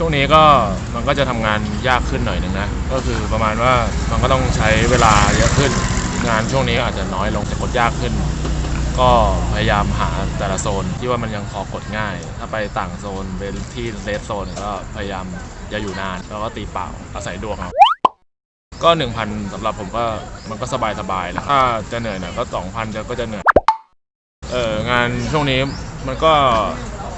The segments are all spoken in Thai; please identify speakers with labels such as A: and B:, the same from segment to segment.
A: ช่วงนี้ก็มันก็จะทำงานยากขึ้นหน่อยหนึ่งนะ ก็คือประมาณว่ามันก็ต้องใช้เวลาเยอะขึ้น งานช่วงนี้อาจจะน้อยลงแต่กดยากขึ้น ก็พยายามหาแต่ละโซนที่ว่ามันยังพอกดง่าย ถ้าไปต่างโซนเป็นที่เลสโซนก็พยายามอย่าอยู่นาน แล้วก็ตีเปล่าอาศัยดวงเอา ก็1,000สำหรับผมก็มันก็สบายสบายๆแล้วถ้าจะเหนื่อยหน่อยก็2,000จะก็จะเหนื่อยเอองานช่วงนี้มันก็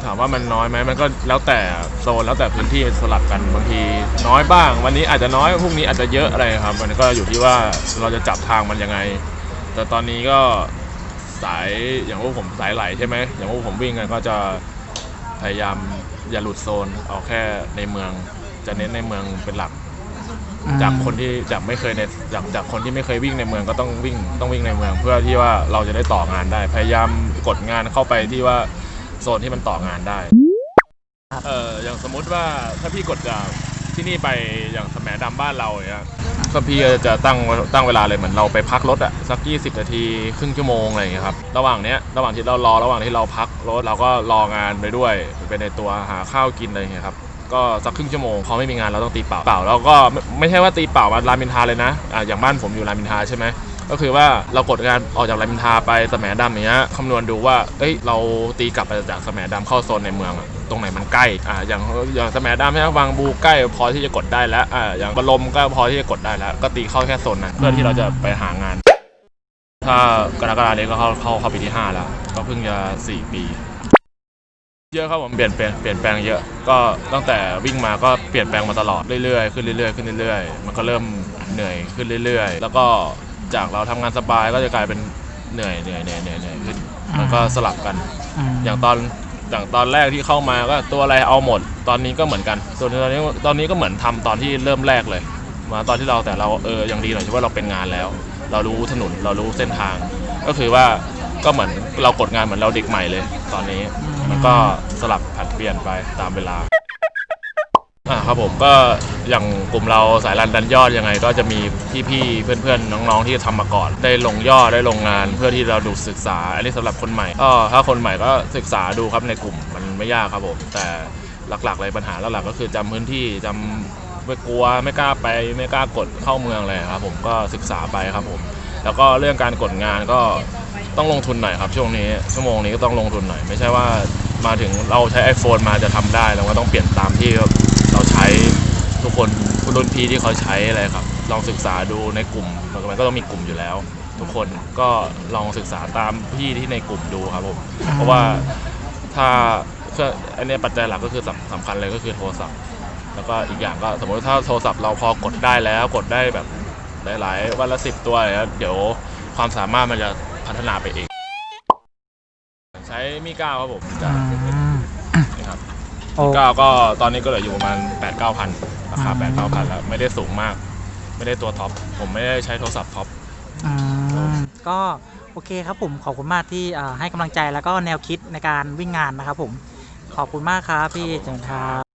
A: ถามว่ามันน้อยไหมมันก็แล้วแต่โซนแล้วแต่พื้นที่สลับกันบางทีน้อยบ้าง วันนี้อาจจะน้อยพรุ่งนี้อาจจะเยอะอะไรครับ มันก็อยู่ที่ว่าเราจะจับทางมันยังไง แต่ตอนนี้ก็สายอย่างพวกผมสายไหลใช่ไหมอย่างพวกผมวิ่งกันก็จะพยายามอย่าหลุดโซนเอาแค่ในเมืองจะเน้นในเมืองเป็นหลัก จากคนที่จากไม่เคยในจากจากคนที่ไม่เคยวิ่งในเมืองก็ต้องวิ่งต้องวิ่งในเมือง เพื่อที่ว่าเราจะได้ต่องานได้ พยายามกดงานเข้าไปที่ว่าโซนที่มันต่องานได้เอออย่างสมมุติว่าถ้าพี่กดจากที่นี่ไปอย่างสมดำบ้านเราอย่างเงี้ยก็พี่จะตั้งตั้งเวลาเลยเหมือนเราไปพักรถอะสัก 20 นาทีครึ่งชั่วโมงอะไรอย่างเงี้ยครับระหว่างเนี้ยระหว่างที่เรารอระหว่างที่เราพักรถเราก็รองานไปด้วยไปในตัวหาข้าวกินอะไรอย่างเงี้ยครับ ก็สักครึ่งชั่วโมงพอไม่มีงานเราต้องตีเปล่าเปล่าแล้วก็ไม่ใช่ว่าตีเปล่ามารามินทาเลยนะอ่าอย่างบ้านผมอยู่รามินทาใช่ไหมก็คือว่าเรากดงานออกจากรามินทาไปสแหมดำอย่างเงี้ยคำนวณดูว่าเอ้ยเราตีกลับไปจากสแหมดำเข้าโซนในเมืองอะตรงไหนมันใกล้อ่าอย่างอย่างสแหมดำใช่ไหมบางบูใกล้พอที่จะกดได้แล้วอ่าอย่างบรมก็พอที่จะกดได้แล้ว ก็ตีเข้าแค่โซนนั้นเพื่อที่เราจะไปหางาน ถ้ากรกฎาเนี้ก็เข้าเข้าเข้าปีที่ห้าแล้ว ก็เพิ่งจะสี่ปี เยอะครับผมเปลี่ยนเปลี่ยนเปลี่ยนแปลงเยอะก็ตั้งแต่วิ่งมาก็เปลี่ยนแปลงมาตลอดเรื่อยๆขึ้นเรื่อยๆขึ้นเรื่อยๆมันก็เริ่มเหนื่อยขึ้นเรื่อยๆ แล้วก็จากเราทำงานสบายก็จะกลายเป็นเหนื่อยเหนื่อยเหนื่อยเหนื่อยเหนื่อยขึ้นมันก็สลับกัน อย่างตอนอย่างตอนแรกที่เข้ามาก็ตัวอะไรเอาหมด ตอนนี้ก็เหมือนกันส่วนตอนนี้ตอนนี้ก็เหมือนทำตอนที่เริ่มแรกเลย มาตอนที่เราแต่เราเออยังดีหน่อยที่ว่าเราเป็นงานแล้ว เรารู้ถนนเรารู้เส้นทาง ก็คือว่า ก็เหมือนเรากดงานเหมือนเราเด็กใหม่เลย ตอนนี้มันก็สลับผัดเปลี่ยนไปตามเวลาอ่าครับผมก็อย่างกลุ่มเราสายรันดันยอดยังไง ก็จะมีพี่ๆเพื่อนๆน้องๆที่ทำมาก่อน ได้ลงยอดได้ลงงานเพื่อที่เราดูศึกษา อันนี้สำหรับคนใหม่ก็ถ้าคนใหม่ก็ศึกษาดูครับในกลุ่มมันไม่ยากครับผม แต่หลักๆเลยปัญหาหลักๆก็คือจำพื้นที่จำไม่กลัวไม่กล้าไปไม่กล้ากดเข้าเมืองเลยครับผมก็ศึกษาไปครับผม แล้วก็เรื่องการกดงานก็ ต้องลงทุนหน่อยครับช่วงนี้ชั่วโมงนี้ก็ต้องลงทุนหน่อย ไม่ใช่ว่ามาถึงเราใช้ iPhone มาจะทำได้เราก็ต้องเปลี่ยนตามที่เราใช้ทุกคนรุ่นพี่ที่เขาใช้อะไรครับ ลองศึกษาดูในกลุ่มมันก็ต้องมีกลุ่มอยู่แล้ว ทุกคนก็ลองศึกษาตามพี่ที่ในกลุ่มดูครับผมเพราะว่าถ้าเครื่องอันเนี้ยปัจจัยหลักก็คือสำคัญเลยก็คือโทรศัพท์ แล้วก็อีกอย่างก็สมมติถ้าโทรศัพท์เราพอกดได้แล้วกดได้แบบหลาย ๆ วันละสิบตัวแล้วเดี๋ยวความสามารถมันจะ พัฒนาไปเอง ใช้มีก้าครับผมจากนี่ครับ
B: โอ้
A: มีก้าก็ตอนนี้ก็เหลืออยู่ประมาณ8 9 0 0 0ราคา8 9 0 0 0แล้วไม่ได้สูงมาก ไม่ได้ตัวท็อปผมไม่ได้ใช้โทรศัพท์ท็อป
B: อืมก็โอเคครับผมขอบคุณมากที่อ่าให้กำลังใจแล้วก็แนวคิดในการวิ่งงานนะครับผมขอบคุณมากครับพี่เจนครับ